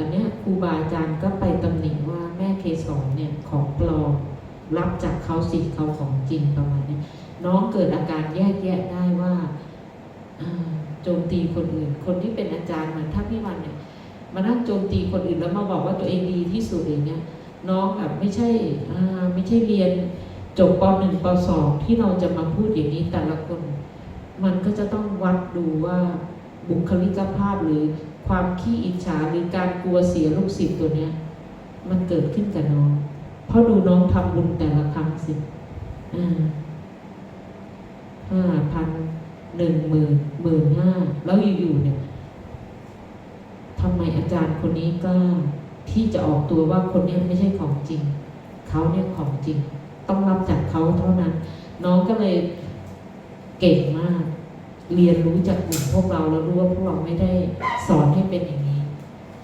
ตอนเนี้ยครูบาอาจารย์ก็ไปตำหนิว่าแม่เคสอนเนี่ยของปลอมรับจากเขาสิเขาของจริงประมาณนี้น้องเกิดอาการแยกแยะได้ว่าโจมตีคนอื่น คนที่เป็นอาจารย์เหมือนท่านพี่วันเนี่ยมานั่งโจมตีคนอื่นแล้วมาบอกว่าตัวเองดีที่สุดอย่างเงี้ยน้องแบบไม่ใช่ไม่ใช่เรียนจบป .1 ป .2 ที่เราจะมาพูดอย่างนี้แต่ละคน มันก็จะต้องวัดดูว่าบุคลิกภาพหรือ ความขี้อิจฉาหรือการกลัวเสียลูกศิษย์ตัวเนี้ย มันเกิดขึ้นกับน้อง เพราะดูน้องทำบุญแต่ละครั้งสิห้าพันหนึ่งหมื่นหมื่นห้าแล้วอยู่ๆเนี่ยทำไมอาจารย์คนนี้กล้าที่จะออกตัวว่าคนนี้ไม่ใช่ของจริง เขาเนี่ยของจริง ต้องรับจากเขาเท่านั้น น้องก็เลยเก่งมาก เรียนรู้จากกลุ่มพวกเราแล้วรู้ว่าพวกเราไม่ได้สอนให้เป็นอย่างนี้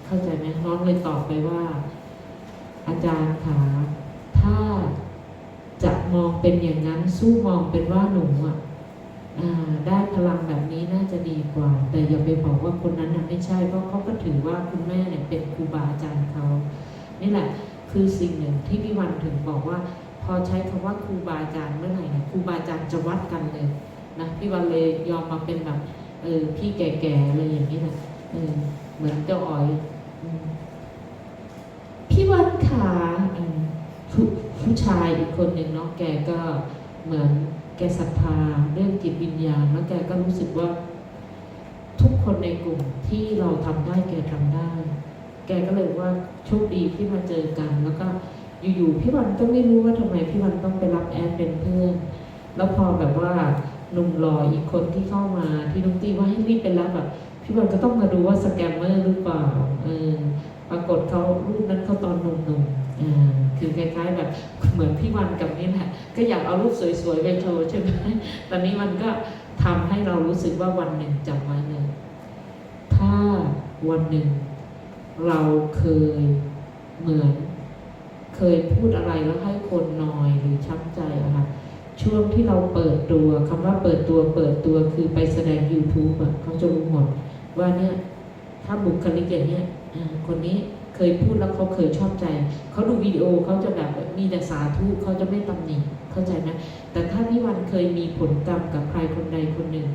เข้าใจไหมน้องเลยตอบไปว่า อาจารย์คะถ้าจะมองเป็นอย่างนั้นสู้มองเป็นว่าหนูอะได้พลังแบบนี้น่าจะดีกว่า แต่อย่าไปบอกว่าคนนั้นน่ะไม่ใช่เพราะเขาก็ถือว่าคุณแม่เนี่ยเป็นครูบาอาจารย์เขานี่แหละคือสิ่งหนึ่งที่พี่วันถึงบอกว่า พอใช้คำว่าครูบาอาจารย์เมื่อไหร่เนี่ยครูบาอาจารย์จะวัดกันเลย นะพี่วันเลยยอมมาเป็นแบบเออพี่แก่ๆอะไรอย่างนี้นะเออเหมือนเจ้าอ๋อยพี่วันขาผู้ผู้ชายอีกคนหนึ่งเนาะแกก็เหมือนแกศรัทธาเรื่องจิตวิญญาณแล้วแกก็รู้สึกว่า ทุกคนในกลุ่มที่เราทำได้แกทำได้ แกก็เลยว่าโชคดีที่มาเจอกัน แล้วก็อยู่ๆพี่วันก็ไม่รู้ว่าทำไมพี่วันต้องไปรับแอดเป็นเพื่อนแล้วพอแบบว่า หนุ่มหล่ออีกคนที่เข้ามาที่น้องตีว่าให้รีบไปรับแบบพี่วันก็ต้องมาดูว่าสแกมเมอร์หรือเปล่าเออปรากฏเขารูปนั้นเขาตอนหนุ่มๆอ่าคือคล้ายๆแบบเหมือนพี่วันกับนี่แหละก็อยากเอารูปสวยๆไปโชว์ใช่ไหมตอนนี้มันก็ทำให้เรารู้สึกว่าวันหนึ่งจำไว้เลยถ้าวันหนึ่งเราเคยเหมือน เคยพูดอะไรแล้วให้คนนอยหรือช้ำใจอะค่ะ ช่วงที่เราเปิดตัวคำว่าเปิดตัวเปิดตัวคือไปแสดง YouTube อะเขาจะรู้หมดว่าเนี่ยถ้าบุคลิกอย่างเนี้ยคนนี้เคยพูดแล้วเขาเคยชอบใจ เขาดูวิดีโอเขาจะแบบมีแต่สาธุเขาจะไม่ตำหนิเข้าใจไหมแต่ถ้าพี่วันเคยมีผลกรรมกับใครคนใดคนหนึ่ง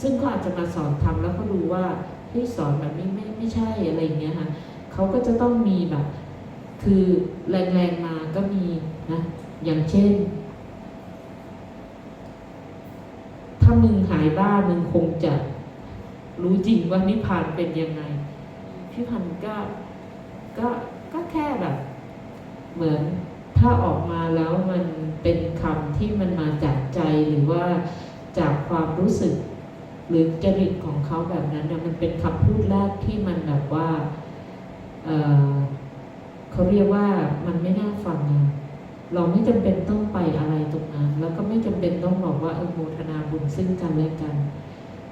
ซึ่งก็อาจจะมาสอนทำแล้วเขาดูว่าที่สอนแบบนี้ไม่ไม่ใช่อะไรอย่างเงี้ยค่ะเขาก็จะต้องมีแบบ คือแรงๆมาก็มีนะอย่างเช่น ถ้า มึงหายบ้ามึงคงจะรู้จริงว่านิพพานเป็นยังไง พี่พันก็ก็ก็แค่แบบ เหมือนถ้าออกมาแล้วมันเป็นคำที่มันมาจากใจหรือว่าจากความรู้สึก หรือจริตของเขาแบบนั้นเนี่ยมันเป็นคำพูดแรกที่มันแบบว่าเเขาเรียกว่ามันไม่น่าฟังอะ เราไม่จำเป็นต้องไปอะไรตรงนั้น แล้วก็ไม่จำเป็นต้องบอกว่าเออโมทนาบุญซึ่งกันและกัน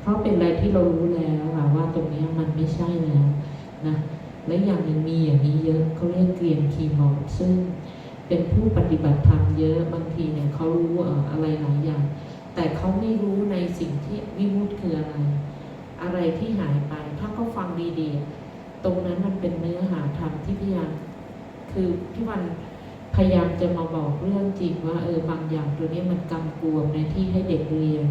เพราะเป็นอะไรที่เรารู้แล้วค่ะว่าตรงนี้มันไม่ใช่แล้วนะและอย่างหนึ่งมีอย่างนี้เยอะเขาเรียกเกรียนคีมอร์ดซึ่งเป็นผู้ปฏิบัติธรรมเยอะบางทีเนี่ยเขารู้อะไรหลายอย่าง แต่เขาไม่รู้ในสิ่งที่วิมุตติคืออะไร อะไรที่หายไป ถ้าเขาฟังดีๆ ตรงนั้นมันเป็นเนื้อหาธรรมที่พยายามคือพี่วัน พยายามจะมาบอกเรื่องจริงว่าเออบางอย่างตัวนี้มันกำกวมในที่ให้เด็กเรียน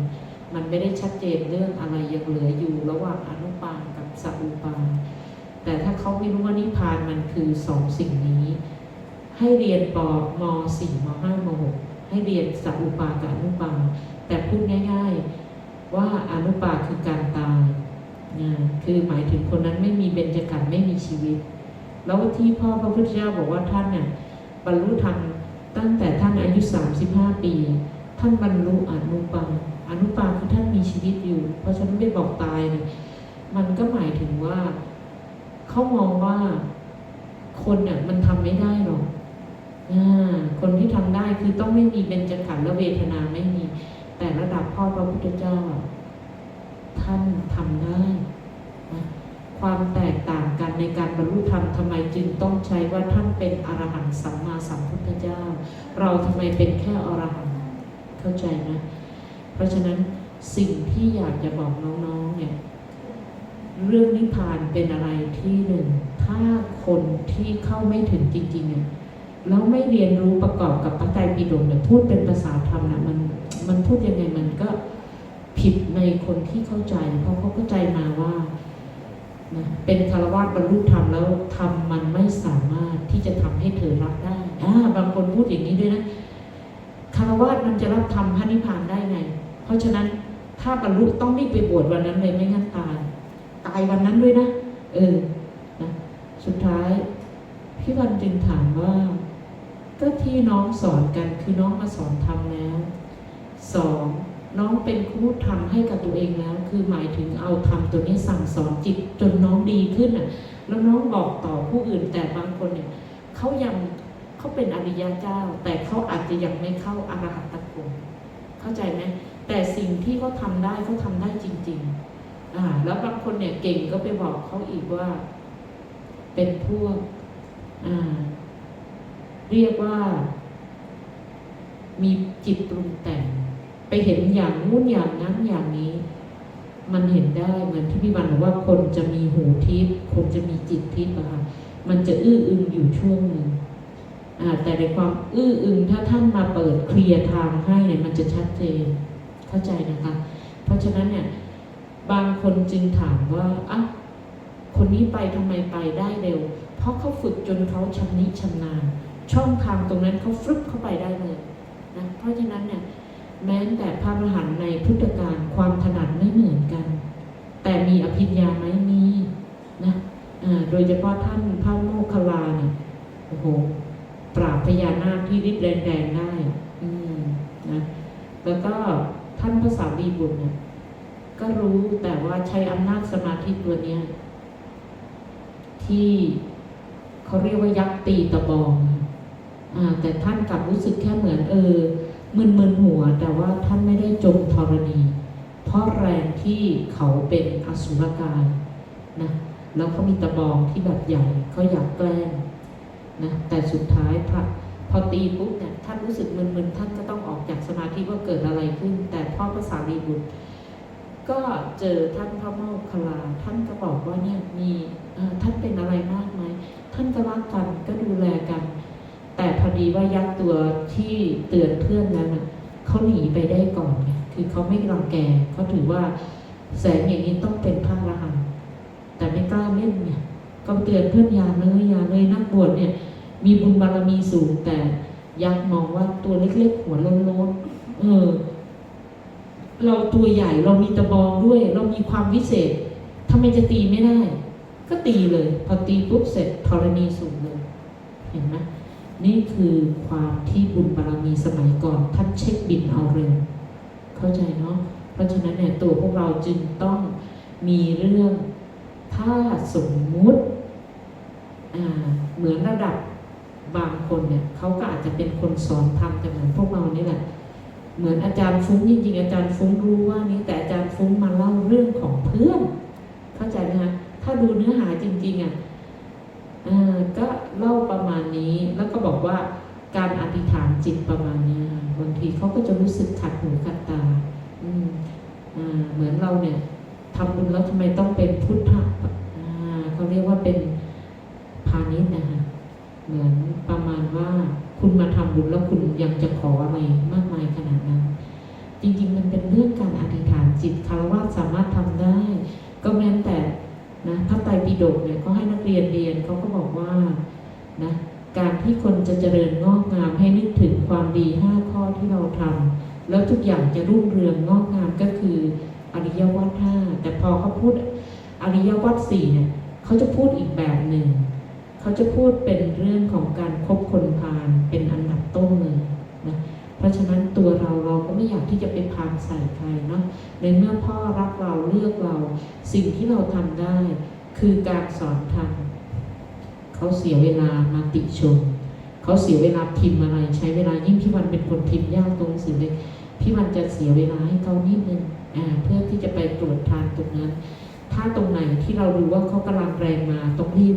มันไม่ได้ชัดเจนเรื่องอะไรยังเหลืออยู่ระหว่างอนุปานกับสัอุปานแต่ถ้าเขาไม่รู้ว่านิพานมันคือสองสิ่งนี้ ให้เรียนปมสี่มห้ามหกให้เรียนสัอุปากับอนุปาแต่พูดง่าย ๆว่าอนุปาคือการตายนะคือหมายถึงคนนั้นไม่มีเบญจขันธ์ไม่มีชีวิต แล้วที่พ่อพระพุทธเจ้าบอกว่าท่านเนี่ย บรรลุธรรมตั้งแต่ท่านอายุ 35 ปี ท่านบรรลุอนุปาอนุปาคือท่านมีชีวิตอยู่ เพราะฉะนั้นไม่บอกตายเนี่ยมันก็หมายถึงว่าเขามองว่าคนเนี่ยมันทำไม่ได้หรอกอคนที่ทำได้คือต้องไม่มีเบญจขันธ์และเวทนาไม่มี แต่ระดับพ่อพระพุทธเจ้า ท่านทำได้ ความแตกต่างกันในการบรรลุธรรมทำไมจึงต้องใช้ว่าท่านเป็นอรหันต์สัมมาสัมพุทธเจ้า เราทำไมเป็นแค่อรหันต์เข้าใจไหมเพราะฉะนั้นสิ่งที่อยากจะบอกน้องๆเนี่ยเรื่องนิพพานเป็นอะไรที่หนึ่ง ถ้าคนที่เข้าไม่ถึงจริงๆอะแล้วไม่เรียนรู้ประกอบกับพระไตรปิฎกเนี่ยพูดเป็นภาษาธรรมนะมันมันพูดยังไงมันก็ผิดในคนที่เข้าใจ เพราะเขาเข้าใจมาว่า นะเป็นคารวะบรรลุธรรมแล้วธรรมมันไม่สามารถที่จะทำให้เธอรับได้อ่าบางคนพูดอย่างนี้ด้วยนะคารวะมันจะรับธรรมพระนิพพานได้ไง เพราะฉะนั้นถ้าบรรลุต้องรีบไปบวชวันนั้นเลยไม่งั้นตาย ตายวันนั้นด้วยนะ เออนะสุดท้ายพี่วันจึงถามว่าก็ที่น้องสอนกันคือน้องมาสอนทำแล้วสอง น้องเป็นครูทำให้กับตัวเองแล้ว คือหมายถึงเอาทำตัวนี้สั่งสอนจิตจนน้องดีขึ้นอะแล้วน้องบอกต่อผู้อื่นแต่บางคนเนี่ยเขายังเขาเป็นอริยเจ้า แต่เขาอาจจะยังไม่เข้าอรหัตตผลเข้าใจไหมแต่สิ่งที่เขาทำได้เขาทำได้จริงๆอ่าแล้วบางคนเนี่ยเก่งก็ไปบอกเขาอีกว่า เป็นพวกอ่าเรียกว่า มีจิตปรุงแต่ง ไปเห็นอย่างนู้นอย่างนั้นอย่างนี้ มันเห็นได้เหมือนที่พี่วันบอกว่าคนจะมีหูทิพย์คนจะมีจิตทิพย์อะค่ะมันจะอื้ออึงอยู่ช่วงหนึ่งแต่ในความอื้ออึงถ้าท่านมาเปิดเคลียร์ทางให้เนี่ยมันจะชัดเจนเข้าใจนะคะ เพราะฉะนั้นเนี่ยบางคนจึงถามว่าอะคนนี้ไปทำไมไปได้เร็ว เพราะเขาฝึกจนเขาชำนิชำนาญ ช่องทางตรงนั้นเขาฟลุปเข้าไปได้เลยนะเพราะฉะนั้นเนี่ย แม้แต่พระอรหันต์ในพุทธการความถนัดไม่เหมือนกัน แต่มีอภิญญาไหมมีนะโดยเฉพาะท่านพระโมคคัลลาเนี่ยโอ้โหปราบพญานาคที่ฤทธิ์แรงๆได้อืนะแล้วก็ท่านพระสารีบุตรเนี่ยก็รู้แต่ว่าใช้อำนาจสมาธิตัวเนี้ยที่เขาเรียกว่ายักษ์ตีตะบอง อ่า แต่ท่านกลับรู้สึกแค่เหมือนเออ มึนๆหัว แต่ว่าท่านไม่ได้จมธรณี เพราะแรงที่เขาเป็นอสุรกายนะแล้วเขามีตะบองที่แบบใหญ่เขาอยากแกล้งนะแต่สุดท้ายพระพอตีปุ๊บเนี่ยท่านรู้สึกมึนๆท่านก็ต้องออกจากสมาธิว่าเกิดอะไรขึ้น แต่พ่อพระสารีบุตร ก็เจอท่านพระโมคคัลลาท่านก็บอกว่าเนี่ยมีท่านเป็นอะไรมากไหมท่านก็รักกันก็ดูแลกัน แต่พอดีว่ายักษ์ตัวที่เตือนเพื่อนนั้นเขาหนีไปได้ก่อนไงคือเขาไม่รังแกเขาถือว่าแสงอย่างนี้ต้องเป็นพระอรหันต์แต่ไม่กล้าเล่นเนี่ยก็เตือนเพื่อนยาเลยยาเลยนักบวชเนี่ย มีบุญบารมีสูง แต่ยักษ์มองว่าตัวเล็กๆหัวโล้นๆเออ เราตัวใหญ่เรามีตะบองด้วย เรามีความวิเศษทำไมจะตีไม่ได้ ก็ตีเลย พอตีปุ๊บเสร็จธรณีสูงเลย เห็นไหม นี่คือความที่บุญบารมีสมัยก่อนท่านเช็คบินเอาเร็วเข้าใจเนาะเพราะฉะนั้นเนี่ยตัวพวกเราจึงต้องมีเรื่องถ้าสมมุติเหมือนระดับบางคนเนี่ยเขาก็อาจจะเป็นคนสอนทำแต่เหมือนพวกเรานี่แหละ เหมือนอาจารย์ฟุ้งจริงๆอาจารย์ฟุ้งรู้ว่านี้แต่อาจารย์ฟุ้งมาเล่าเรื่องของเพื่อน เข้าใจไหมคะถ้าดูเนื้อหาจริงๆอะ เออก็เล่าประมาณนี้แล้วก็บอกว่าการอธิษฐานจิตประมาณนี้บางทีเขาก็จะรู้สึกขัดหูขัดตาอืมอ่าเหมือนเราเนี่ยทำบุญแล้วทำไมต้องเป็นพุทธะอ่าเขาเรียกว่าเป็นพาณิชย์นะคะเหมือนประมาณว่าคุณมาทำบุญแล้วคุณยังจะขออะไรมากมายขนาดนั้น จริงๆ มันเป็นเรื่องการอธิษฐานจิตคารวะสามารถทำได้ ก็แม้แต่ พระไตรปิฎกเนี่ยเขาให้นักเรียนเรียนเขาก็บอกว่านะการที่คนจะเจริญงอกงามให้นึกถึงความดีห้าข้อที่เราทำแล้วทุกอย่างจะรุ่งเรืองงอกงามก็คืออริยวัตห้าแต่พอเขาพูดอริยวัตสี่เนี่ยเขาจะพูดอีกแบบหนึ่งเขาจะพูดเป็นเรื่องของการคบคนพาลเป็นอันดับต้นเลยนะเพราะฉะนั้นตัวเราเราก็ไม่อยากที่จะไปพานใส่ใครเนาะในเมื่อพ่อรักเราเลือกเรา สิ่งที่เราทำได้ คือการสอนธรรมเขาเสียเวลามาติชม เขาเสียเวลาพิมพ์อะไร ใช้เวลายิ่งพี่วันเป็นคนพิมพ์ยากตรงหนังสือเลยพี่วันจะเสียเวลาให้เขานิดนึงอ่าเพื่อที่จะไปตรวจทานตรงนั้น ถ้าตรงไหนที่เรารู้ว่าเขากำลังแรงมาต้องรีบ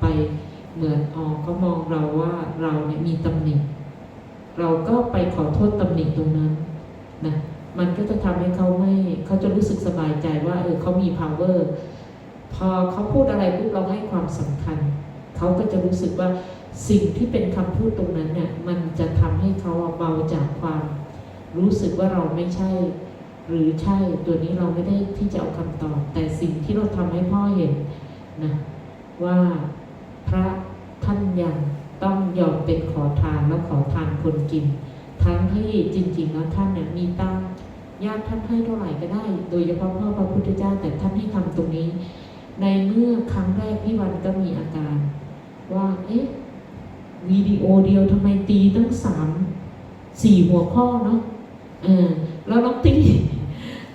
ไปเหมือนอ๋อเขามองเราว่าเราเนี่ยมีตำหนิเราก็ไปขอโทษตำหนิตรงนั้นนะมันก็จะทำให้เขาไม่เขาจะรู้สึกสบายใจว่าเออเขามี power พอเขาพูดอะไรปุ๊บเราให้ความสำคัญ เขาก็จะรู้สึกว่าสิ่งที่เป็นคำพูดตรงนั้นเนี่ยมันจะทำให้เขาเบาจากความ รู้สึกว่าเราไม่ใช่ หรือใช่ตัวนี้เราไม่ได้ที่จะเอาคำตอบแต่สิ่งที่เราทำให้พ่อเห็นนะว่าพระท่านยังต้องยอมเป็นขอทานแล้วขอทานคนกิน ทั้งที่จริง ๆ แล้วท่านเนี่ยมีตังญาติท่านให้เท่าไหร่ก็ได้ โดยเฉพาะพ่อพระพุทธเจ้าแต่ท่านให้ทำตรงนี้ ในเมื่อครั้งแรกพี่วันก็มีอาการ ว่าเอ๊ะวิดีโอเดียวทำไมตีตั้งสามสี่หัวข้อเนาะเออแล้วน้องตี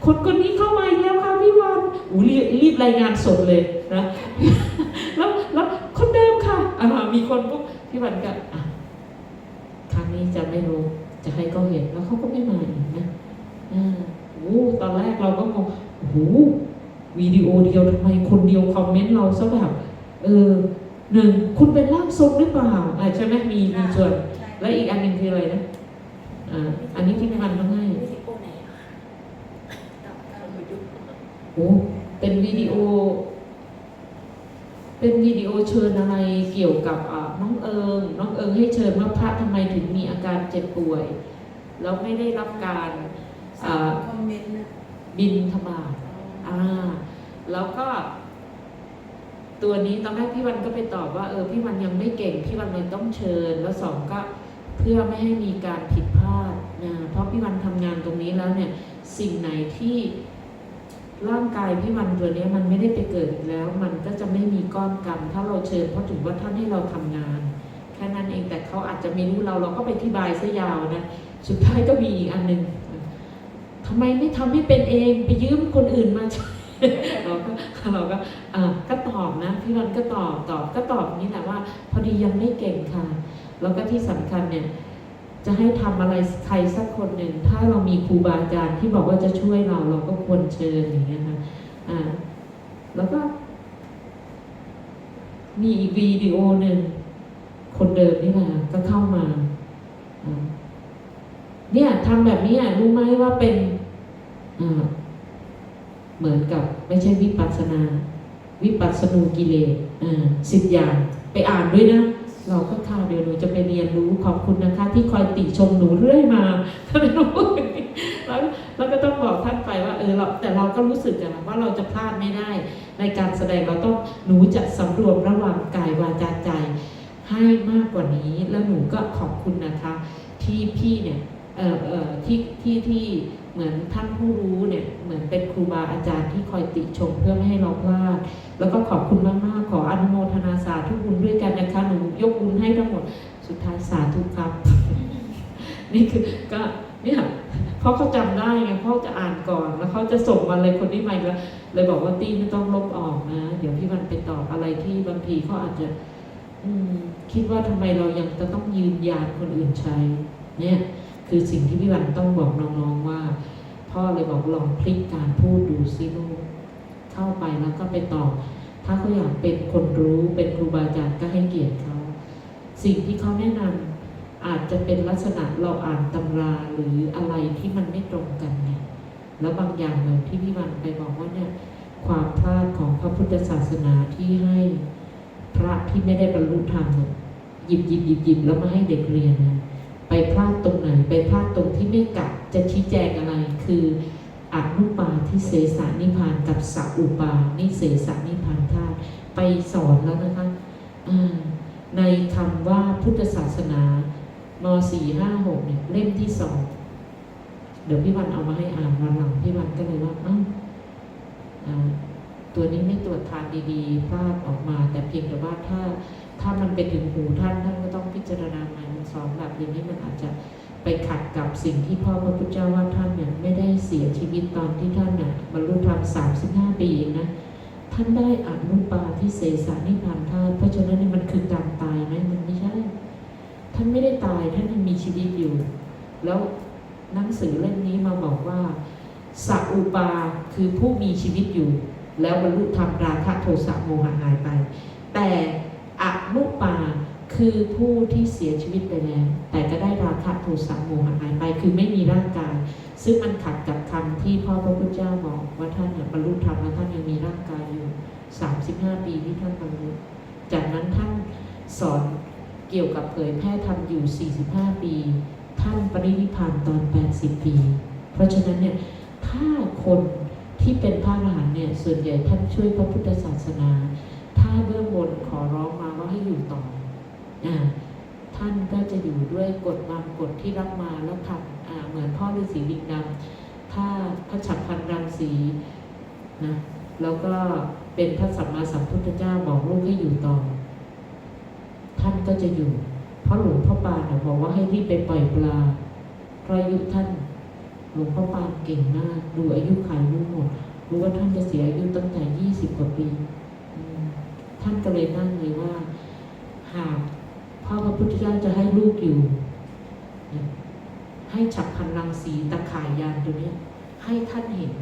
คนคนนี้เข้ามาอีกแล้วค่ะพี่วันอูรีบรีบรายงานสดเลยนะแล้วแล้วคนเดิมค่ะอ่ามีคนปุ๊บพี่วันก็อะครั้งนี้จะไม่รู้จะให้เขาเห็นแล้วเขาก็ไม่มาอีกนะอ่าโอ้ตอนแรกเราก็งงโอ้โห วิดีโอเดียวทำไมคนเดียวคอมเมนต์เราซะแบบเออหนึ่งคุณเป็นร่างทรงหรือเปล่าอ่าใช่ไหมมีมีส่วนใช่และอีกอันหนึ่งคืออะไรนะอ่าอันนี้ที่พี่วันต้องให้วิดีโอไหนอะคะกับการประยุกต์โอ้เป็นวิดีโอ เป็นวิดีโอเชิญอะไรเกี่ยวกับอ่าน้องเอิงน้องเอิงให้เชิญว่าพระทำไมถึงมีอาการเจ็บป่วย แล้วไม่ได้รับการอ่าคอมเมนต์นะบินทบาท อ่าแล้วก็ ตัวนี้ตอนแรกพี่วันก็ไปตอบว่าเออพี่วันยังไม่เก่งพี่วันเลยต้องเชิญ แล้วสองก็เพื่อไม่ให้มีการผิดพลาดนะเพราะพี่วันทำงานตรงนี้แล้วเนี่ย สิ่งไหนที่ร่างกายพี่วันตัวนี้มันไม่ได้ไปเกิดแล้ว มันก็จะไม่มีก้อนกรรม ถ้าเราเชิญเพราะถือว่าท่านให้เราทำงานแค่นั้นเองแต่เขาอาจจะไม่รู้เราเราก็ไปอธิบายซะยาวนะสุดท้ายก็มีอีกอันหนึ่ง ทำไมไม่ทำให้เป็นเองไปยืมคนอื่นมาเราก็เราก็อ่าก็ตอบนะพี่วันก็ตอบตอบก็ตอบนี่แหละว่า พอดียังไม่เก่งค่ะ แล้วก็ที่สำคัญเนี่ยจะให้ทำอะไรใครสักคนหนึ่งถ้าเรามีครูบาอาจารย์ที่บอกว่าจะช่วยเราเราก็ควรเชิญอย่างเงี้ยค่ะอ่าแล้วก็ มีอีกวิดีโอหนึ่งคนเดิมนี่แหละก็เข้ามาอ่าเนี่ยทำแบบนี้อะรู้ไหมว่าเป็น เหมือนกับไม่ใช่วิปัสนา วิปัสสนูกิเลสอ่าสิบอย่างไปอ่านด้วยนะ เราก็ค่ะเดี๋ยวหนูจะไปเรียนรู้ขอบคุณนะคะ ที่คอยติชมหนูเรื่อยมาถ้าไม่รู้แล้วแล้วก็ต้องบอกท่านไปว่าเออเราแต่เราก็รู้สึกอะนะว่าเราจะพลาดไม่ได้ ในการแสดงเราต้องหนูจะสำรวมระหว่างกายวาจาใจให้มากกว่านี้แล้วหนูก็ขอบคุณนะคะ ที่พี่เนี่ยเออเออที่ที่ที่ เหมือนท่านผู้รู้เนี่ยเหมือนเป็นครูบาอาจารย์ที่คอยติชมเพื่อไม่ให้เราพลาด แล้วก็ขอบคุณมากๆขออนุโมทนาสาธุบุญด้วยกันนะคะหนูยกบุญให้ทั้งหมดสุดท้ายสาธุครับ นี่คือก็เนี่ยเพราะเขาจำได้ไงพราะจะอ่านก่อน แล้วเขาจะส่งมาเลยคนที่มาอีกแล้วเลยบอกว่าตีไม่ต้องลบออกนะ เดี๋ยวพี่วันไปตอบอะไรที่บางทีเขาอาจจะ อืม คิดว่าทำไมเรายังจะต้องยืนยานคนอื่นใช้ เนี่ย คือสิ่งที่พี่วันต้องบอกน้องๆว่า พ่อเลยบอกลองพลิกการพูดดูซิลูกเข้าไปแล้วก็ไปตอบถ้าเขาอยากเป็นคนรู้เป็นครูบาอาจารย์ก็ให้เกียรติเขาสิ่งที่เขาแนะนำอาจจะเป็นลักษณะเราอ่านตำราหรืออะไรที่มันไม่ตรงกันเนี่ยแล้วบางอย่างเหมือนที่พี่วันไปบอกว่าเนี่ยความพลาดของพระพุทธศาสนาที่ให้พระที่ไม่ได้บรรลุธรรมหยิบหยิบหยิบหยิบแล้วมาให้เด็กเรียนนะ ไปพลาดตรงไหน ไปพลาดตรงที่ไม่กะจะชี้แจงอะไรคืออนุปาทิเสสานิพานกับสัอุปานิเสสานิพานธาตุไปสอนแล้วนะคะในคำว่าพุทธศาสนามสี่ห้าหกเนี่ยเล่มที่สองเดี๋ยวพี่วันเอามาให้อ่านวันหลังพี่วันก็เลยว่าอ้าวอ่าตัวนี้ไม่ตรวจทานดีๆพลาดออกมา แต่เพียงแต่ว่าถ้า ถ้ามันไปถึงหูท่านท่านก็ต้องพิจารณาใหม่มันสอนแบบอย่างนี้มันอาจจะไปขัดกับสิ่งที่พ่อพระพุทธเจ้าว่าท่านเนี่ยไม่ได้เสียชีวิตตอนที่ท่านน่ะบรรลุธรรมสามสิบห้าปีนะท่านได้อนุปาทิเสสานิพพานธาตุเพราะฉะนั้นเนี่ยมันคือการตายไหมมันไม่ใช่ ท่านไม่ได้ตายท่านยังมีชีวิตอยู่ แล้วหนังสือเล่มนี้มาบอกว่าสัอุปาคือผู้มีชีวิตอยู่ แล้วบรรลุธรรมราคะโทสะโมหะหายไป แต่ อนุปาคือผู้ที่เสียชีวิตไปแล้ว แต่ก็ได้ราคะโทสะโมหะหายไป คือไม่มีร่างกาย ซึ่งมันขัดกับคำที่พ่อพระพุทธเจ้าบอกว่าท่านเนี่ยบรรลุธรรมแล้วท่านยังมีร่างกายอยู่ 35 ปีที่ท่านบรรลุจากนั้นท่านสอนเกี่ยวกับเผยแพร่ทำอยู่ 45 ปี ท่านปรินิพานตอน 80 ปี เพราะฉะนั้นเนี่ยถ้าคนที่เป็นพระอรหันต์เนี่ยส่วนใหญ่ท่านช่วยพระพุทธศาสนา ถ้าเบื้องบนขอร้องมาว่าให้อยู่ต่ออ่าท่านก็จะอยู่ด้วยกฎบางกฎที่รับมาแล้วทำอ่าเหมือนพ่อฤาษีลิงดำถ้าพระฉับพันรังสีนะแล้วก็เป็นพระสัมมาสัมพุทธเจ้าบอกลูกให้อยู่ต่อ ท่านก็จะอยู่เพราะหลวงพ่อปานนะบอกว่าให้รีบไปปล่อยปลาเพราะอายุท่านหลวงพ่อปานเก่งมาก ดูอายุขัยรู้หมด รู้ว่าท่านจะเสียอายุตั้งแต่ยี่สิบกว่าปี ท่านก็เลยนั่งเลยว่า หากพ่อพระพุทธเจ้าจะให้ลูกอยู่ ให้ฉับพันรังสีตะข่ายยานตัวนี้ให้ท่านเห็น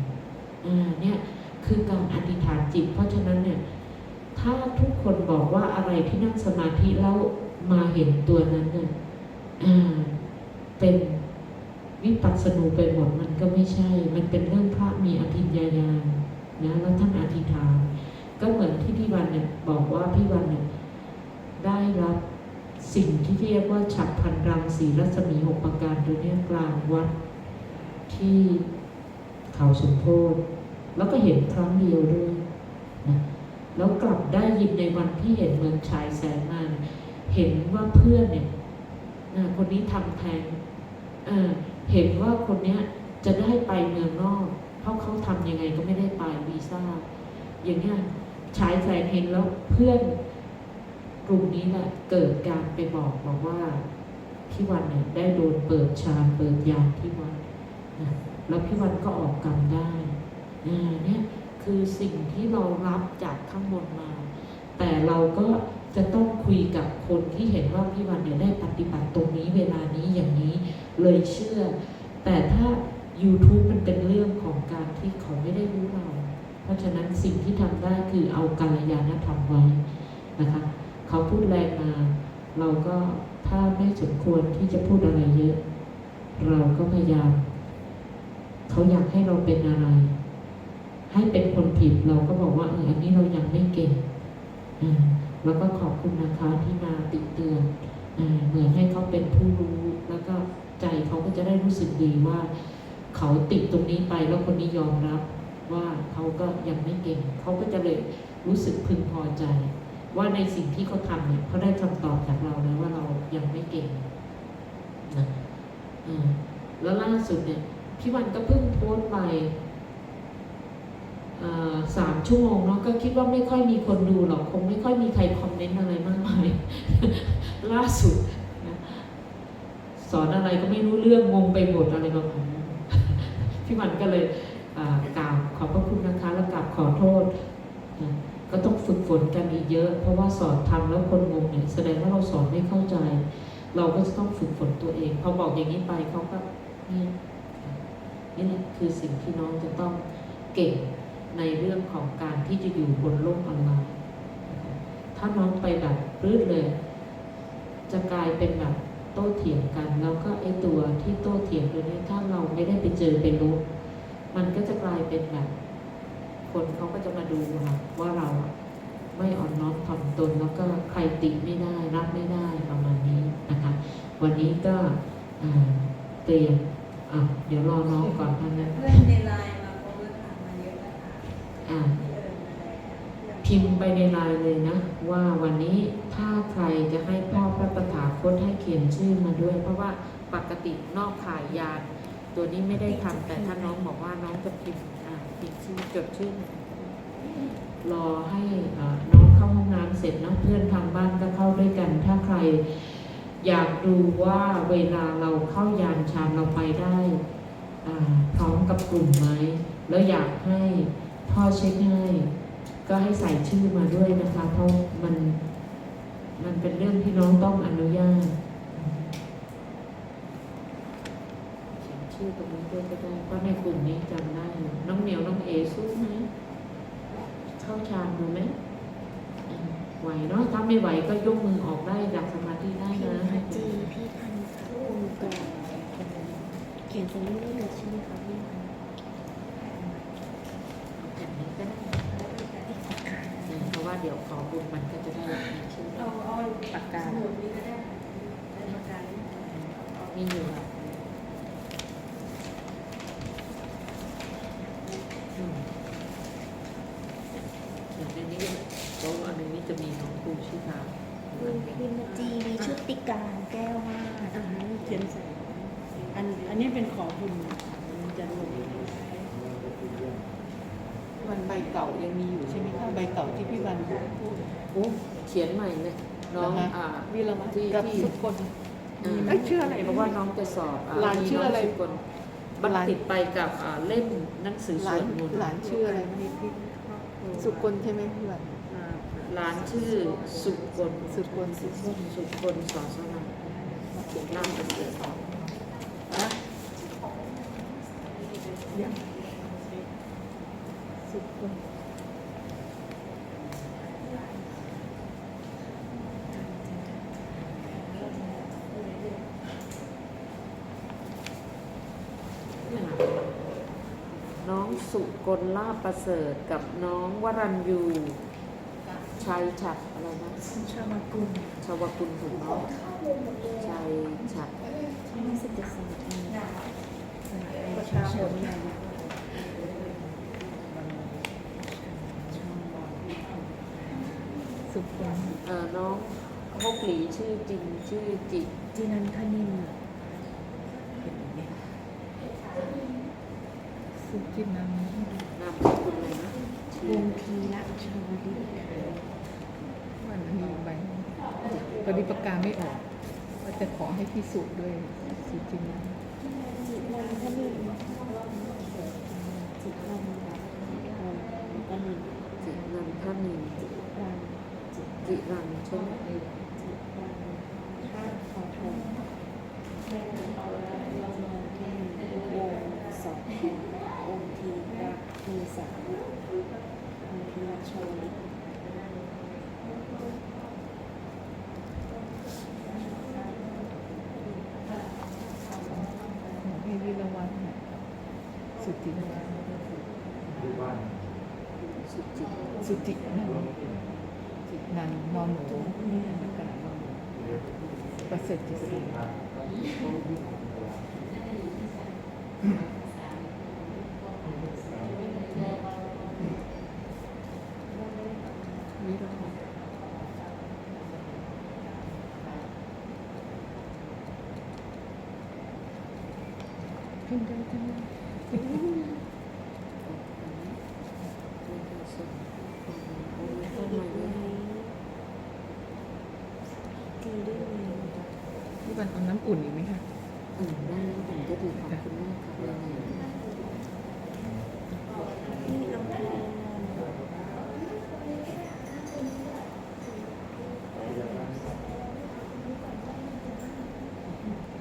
เนี่ยคือการอธิษฐานจิต เพราะฉะนั้นเนี่ย ถ้าทุกคนบอกว่าอะไรที่นั่งสมาธิแล้วมาเห็นตัวนั้นเนี่ยเป็นวิปัสสนูไปหมดมันก็ไม่ใช่ มันเป็นเรื่องพระมีอภิญญาญาณนะแล้วท่านอธิษฐาน ก็เหมือนที่พี่วันเนี่ยบอกว่าพี่วันเนี่ยได้รับสิ่งที่เรียกว่าฉับพันรังสีรัศมีหกประการตัวเนี้ยกลางวัดที่เขาสมโพธิแล้วก็เห็นครั้งเดียวด้วยนะแล้วกลับได้ยินในวันที่เห็นเมืองชายแสนนาเห็นว่าเพื่อนเนี่ยนะคนนี้ทำแทงเออเห็นว่าคนเนี้ยจะได้ไปเมืองนอก เพราะเขาทำยังไงก็ไม่ได้ไปวีซ่าอย่างเงี้ย ชายแสนเห็นแล้วเพื่อนกลุ่มนี้แหละเกิดการไปบอกบอกว่าพี่วันเนี่ยได้โดนเปิดฌานเปิดยานที่วัดนะแล้วพี่วันก็ออกกรรมได้อ่าเนี่ยคือสิ่งที่เรารับจากข้างบนมา แต่เราก็จะต้องคุยกับคนที่เห็นว่าพี่วันเนี่ยได้ปฏิบัติตรงนี้เวลานี้อย่างนี้เลยเชื่อ แต่ถ้า YouTube มันเป็นเรื่องของการที่เขาไม่ได้รู้เรา เพราะฉะนั้นสิ่งที่ทำได้คือเอากาลยานธรรมไว้นะคะเขาพูดแรงมา เราก็ถ้าไม่สมควรที่จะพูดอะไรเยอะ เราก็พยายามเขาอยากให้เราเป็นอะไร ให้เป็นคนผิดเราก็บอกว่าเอออันนี้เรายังไม่เก่งอ่าแล้วก็ขอบคุณนะคะที่มาติดเตือนอ่าเหมือนให้เขาเป็นผู้รู้แล้วก็ใจเขาก็จะได้รู้สึกดีว่า เขาติดตรงนี้ไปแล้วคนนี้ยอมรับ ว่าเขาก็ยังไม่เก่ง เขาก็จะเลยรู้สึกพึงพอใจ ว่าในสิ่งที่เขาทำเนี่ยเขาได้คำตอบจากเราแล้วว่าเรายังไม่เก่งนะแล้วล่าสุดเนี่ยพี่วันก็เพิ่งโพสต์ไปสามชั่วโมงเนาะก็คิดว่าไม่ค่อยมีคนดูหรอกคงไม่ค่อยมีใครคอมเมนต์อะไรมากมาย ล่าสุดนะสอนอะไรก็ไม่รู้เรื่องงงไปหมดอะไรประมาณพี่วันก็เลยกล่าว ขอบพระคุณนะคะแล้วกราบขอโทษนะก็ต้องฝึกฝนกันอีกเยอะ เพราะว่าสอนทำแล้วคนงงเนี่ยแสดงว่าเราสอนไม่เข้าใจ เราก็จะต้องฝึกฝนตัวเองพอบอกอย่างนี้ไปเขาก็เนี่ยนี่แหละคือสิ่งที่น้องจะต้องเก่งในเรื่องของการที่จะอยู่บนโลกออนไลน์ถ้าน้องไปแบบรืดเลย จะกลายเป็นแบบโต้เถียงกัน แล้วก็ไอตัวที่โต้เถียงตัวเนี้ยถ้าเราไม่ได้ไปเจอไปรู้ มันก็จะกลายเป็นแบบ คนเขาก็จะมาดูค่ะว่าเราอะไม่อ่อนน้อมถ่อมตนแล้วก็ใครติไม่ได้รับไม่ได้ประมาณนี้นะคะ วันนี้ก็อ่าเตรียมอะเดี๋ยวรอน้องก่อนท่านนะเพื่อนในไลน์มาโพสต์ถามมาเยอะแล้วค่ะอ่าที่เอิญมาแล้วพิมพ์ไปในไลน์เลยนะ ว่าวันนี้ถ้าใครจะให้พ่อพระประถาคตให้เขียนชื่อมาด้วย เพราะว่าปกตินอกขายยาน ตัวนี้ไม่ได้ทำแต่ถ้าน้องบอกว่าน้องจะพิมพ์อ่าพิมพ์ชื่อจดชื่อรอให้อ่าน้องเข้าห้องน้ำเสร็จนะเพื่อนทางบ้านก็เข้าด้วยกัน ถ้าใครอยากดูว่าเวลาเราเข้ายานชามเราไปได้พร้อมกับกลุ่มไหมแล้วอยากให้พ่อเช็คให้ก็ให้ใส่ชื่อมาด้วยนะคะ เพราะมันมันเป็นเรื่องที่น้องต้องอนุญาตเขียน ชื่อตรงนี้ด้วยก็ได้เพราะในกลุ่มนี้จำได้อยู่น้องเหนียวน้องเอสู้ไหมเข้าฌานดูไหมอืมไหวเนาะถ้าไม่ไหวก็ยกมือออกได้จากสมาธิได้พี่นะพัจีพี่ทันค่ะองค์กรเขียนตรงนี้ได้เลยใช่ไหมคะพี่พันเอาแผ่นนี้ก็ได้อืมเพราะว่าเดี๋ยวขอบุญมันก็จะได้มีชื่อ เอาเอา ปากกา ชิตาคุณพิมจีมีชุดติการแก้วมากอ่าเขียนใส่อันอันนี้เป็นขอบุญมันจะลงวันใบเก่ายังมีอยู่ใช่ไหมคะใบเก่าที่พี่วันพูดโอ้เขียนใหม่เลยน้องอ่าวิรวัตที่กับที่สุคนอ่าเอ้ยชื่ออะไรเพราะว่าน้องจะสอบหลานชื่ออะไรงสุกลมันติดไปกับเล่มหนังสือหสลาวนดมนต์หลานชื่ออะไรนี่พี่สุคนใช่ไหมพี่วัน หลานชื่อสุกลสุคนสุคนสุกลสอนสนันเขียนนามเป็นเสือนะยังสุคนเนี่ยนะน้องสุกลลาภประเสริฐกับน้องวรัญยู ชัยฉัดอะไรนะชาวกุลชาวกุลถูกเนาะชัยฉัดที่สิบเจ็ดสมัยประชาชนสุคนเอ่อน้องฮกหลีชื่อจริงชื่อจิจีนันทนินสุกินันนามสกุลอะไรนะวงทีละชาวดิษ มันมีใบ พอดีประกาไม่ออกว่าจะขอให้พิสูจน์ด้วยสุกินันจินันทนินจิตนันทนินจินันทนินรันจิรันใช่ไหมท่าขอทงวงสององค์ทีละมีสามองค์ทีละชาวดิษ ให้วิรวัตเนี่ย สุตินันสุจิตสุตินันจิตนันนอนหนูนี่นักการนอนหนูประเสริฐจิตสุวิรวัตพิมพ์ได้ทั้งนั้น พี่วันเอาน้ำอุ่นอีกไหมคะอืมได้แล้วผมก็ดีขอบคุณมากครับยังไงนี่อำเภอ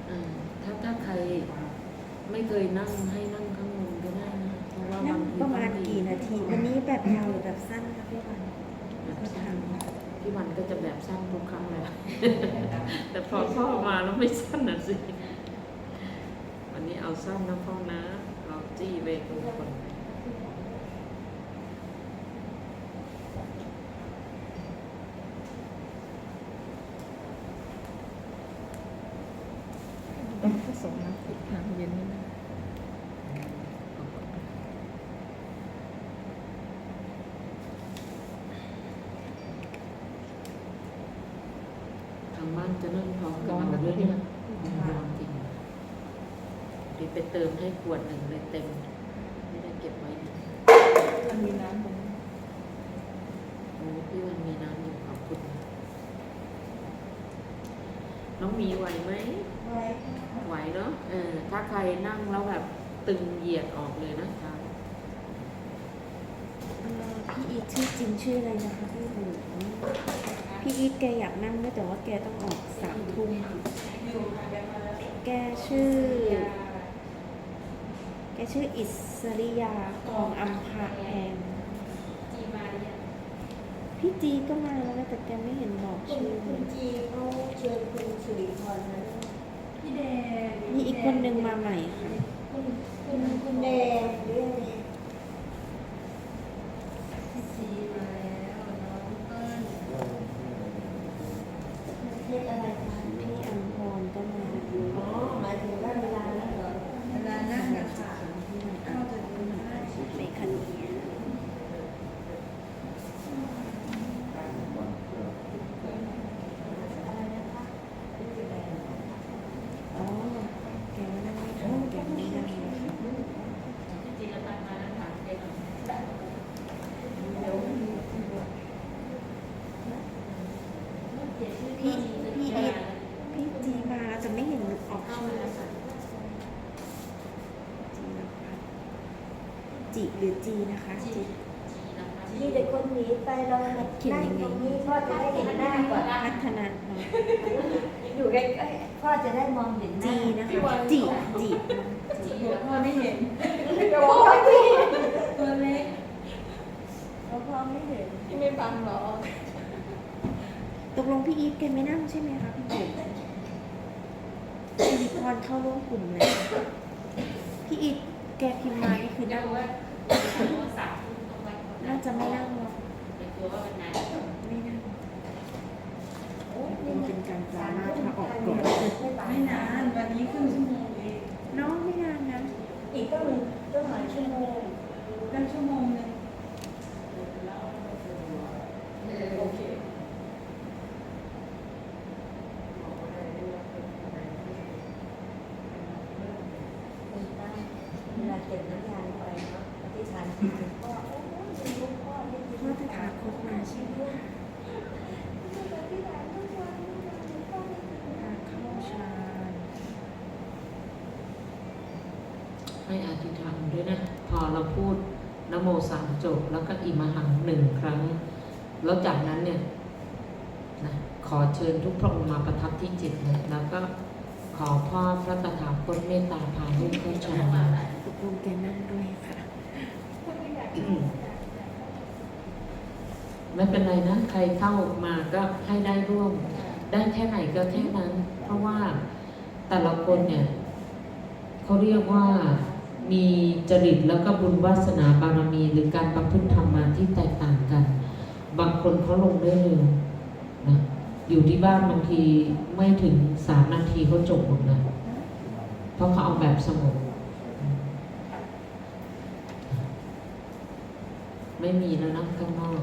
อ่าถ้าถ้าใครไม่เคยนั่งให้ แบบยาวหรือแบบสั้นคะพี่วันแบบสั้นพี่วันก็จะแบบสั้นทุกครั้งเลย แต่พอพ่อมาแล้วไม่สั้นน่ะสิ วันนี้เอาสั้นนะพ่อนะ เราจี้ไปทุกคนต้องผสมน้ำขุ่นน้ำเย็นนี่นะ ทางบ้าน จะนั่งพร้อมกับเราด้วยนร้อนจริงดีไปเติมให้ขวดหนึ่งเลยเต็ม ไม่ได้เก็บไว้มันมีน้ำตรงนี้โอ้พี่วันมีน้ำอยู่ขอบคุณ น้องมีไหวไหมไหวเนาะเออถ้าใครนั่งแล้วแบบตึงเหยียดออกเลยนะคะเอ่อพี่อีทชื่อจริงชื่ออะไรนะคะพี่หู พี่อีทแกอยากนั่งด้วยแต่ว่าแกต้องออกสามทุ่มแกชื่อ แกชื่ออิสริยาทองอัมพาแพงพี่จีก็มาแล้วนะแต่แกไม่เห็นบอกชื่อคุณจีเขาเชิญคุณสิริพรมาด้วยพี่แดงมีอีกคนนึงมาใหม่ค่ะ คุณคุณคุณแดงหรืออะไรพี่จีมาแล้วน้องเปิ้ลเทศอะไรคะ พี่อัมพรก็มา อ๋อหมายถึงว่าเวลานั้นเหรอเวลานั่งนะคะเข้าจะดูได้ ในคันนี้ ค จิหรือจีนะคะจิมีแต่คนหนีไปเรานั่งตรงนี้พ่อจะได้เห็นหน้าก่อนพัฒนาเนาะอยู่ใกล้ๆพ่อจะได้มองเห็นหน้าจีนะคะจิจิพ่อไม่เห็นพ่อไม่เห็นตัวเล็กพ่อไม่เห็นที่ไม่ฟังหรอตกลงพี่อีทแกไม่นั่งใช่ไหมคะพี่บุ๋มสิริพรเข้าร่วมกลุ่มเลยพี่อีทแกพิมพ์มานี่คือนั่ง น่าจะไม่นั่งหรอกไม่นั่งมันเป็นการดราม่าถ้าออกก่อนไม่นานวันนี้ครึ่งชั่วโมงเองน้องไม่นานนะ อีกต้องต้องหลายชั่วโมงตั้งชั่วโมงนึง โอเค เวลาเก็บน้ำยาไปเนาะอธิษฐานจิตถึงพ่อโอ้ยมีลูกพ่อที่ดี พ่อตถาคตมาใช่ไหมคะทางเข้าฌาน ให้อธิษฐานด้วยนะ พอเราพูดนโมสาม จบแล้วก็อิมหังหนึ่งครั้ง แล้วจากนั้นเนี่ยนะขอเชิญทุกพระองค์มาประทับที่จิตเลยแล้วก็ขอพ่อพระตถาคตเมตตาพาลูกเข้าฌานตกลงแกนั่งด้วยค่ะไม่เป็นไรนะ ใครเข้ามาก็ให้ได้ร่วม ได้แค่ไหนก็แค่นั้น เพราะว่าแต่ละคนเนี่ยเขาเรียกว่า มีจริตแล้วก็บุญวาสนาบารมี หรือการประพฤติธรรมมาที่แตกต่างกัน บางคนเขาลงได้เร็วนะอยู่ที่บ้านบางทีไม่ถึงสามนาทีเขาจบหมดแล้วเพราะเขาเอาแบบสงบไม่มีแล้วนะข้างนอก